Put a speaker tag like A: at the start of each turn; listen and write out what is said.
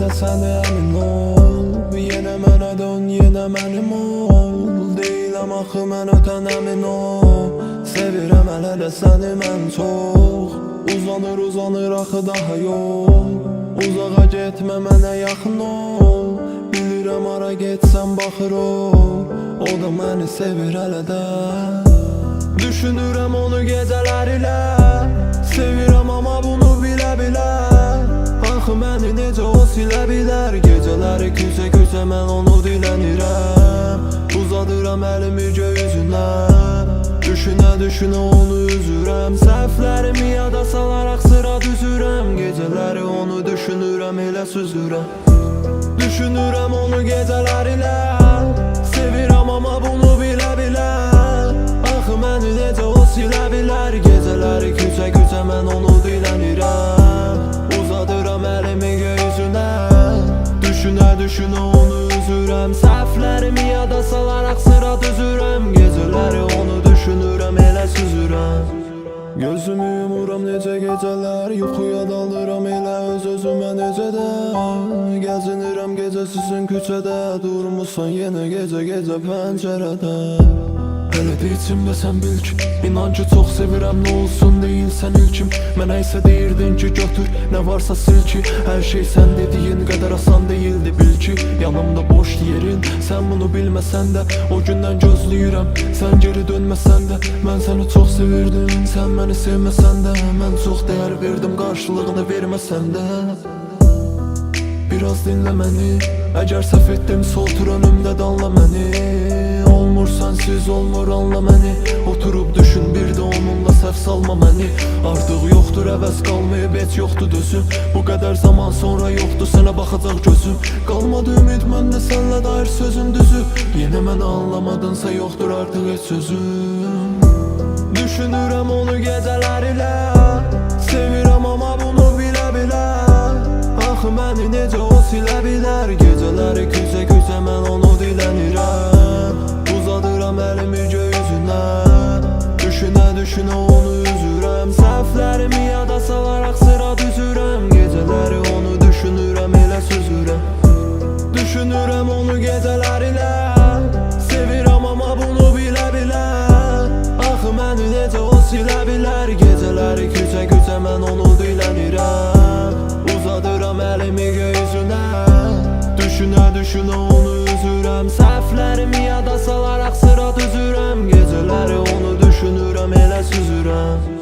A: de səni əmin ol. Yenə mənə dön, yenə mənim ol. Deyiləm axı mən ötən əmin ol. Sevirəm hələ də səni Uzanır uzanır axı daha yol. Uzağa getmə mənə yaxın ol. Bilirəm ara getsəm baxır o. O da məni sevir hələ də Düşünürəm onu gecələr ilə bilər Gecələri küsə küsə mən onu dilənirəm Uzadıram əlimi göyüzünə Düşünə düşünə onu üzürəm Səhvlərimi yada salaraq sıra düzürəm Gecələri onu düşünürəm elə süzürəm Düşünürəm onu gecələr ilə Sevirəm amma bunu bilə bilə Düşünə onu üzürəm Səhvlərimi yada salaraq sıra düzürəm Gecələri onu düşünürəm elə süzürəm Gözümü yumuram necə gecələr Yuxuya dalıram elə öz özümə necə də Gəzinirəm gecəsizin küçədə Durmusan yenə gecə gecə pəncərədə Hələ də içimdə sən bil ki İnancı çox sevirəm nə olsun deyilsən ilkim Mənə isə deyirdin ki götür. Nə varsa sil ki. Hər şey sən dediyin qədər asan değildi bil ki. Yanımda boş yerin. Sən bunu bilməsən də O gündən gözləyirəm sən geri dönməsən də Mən səni çox sevirdim. Sən məni sevməsən də Mən çox dəyər verdim. Qarşılığını verməsən də Biraz dinlə məni Əgər səhv etdimsə otur önümdə danla məni Olmur sensiz olmur anla məni Oturub düşün bir səhv salma məni Artıq yoxdur əvəz qalmayıb heç yoxdur dözüm Bu qədər zaman sonra yoxdur sənə baxacaq gözüm. Qalmadı ümid məndə sənlə dair sözün düzü. Yenə məni anlamadınsa yoxdur artıq heç sözüm. Düşünürəm onu gecələr ilə Sevirəm amma bunu bilə bilə Axı məni necə o silə bilər Gecələri küsə küsə mən onu dilənirəm Uzadıram əlimi göyüzünə Düşünə onu üzürəm Səhvlərimi yada salaraq sıra düzürəm Gecələri onu düşünürəm elə süzürəm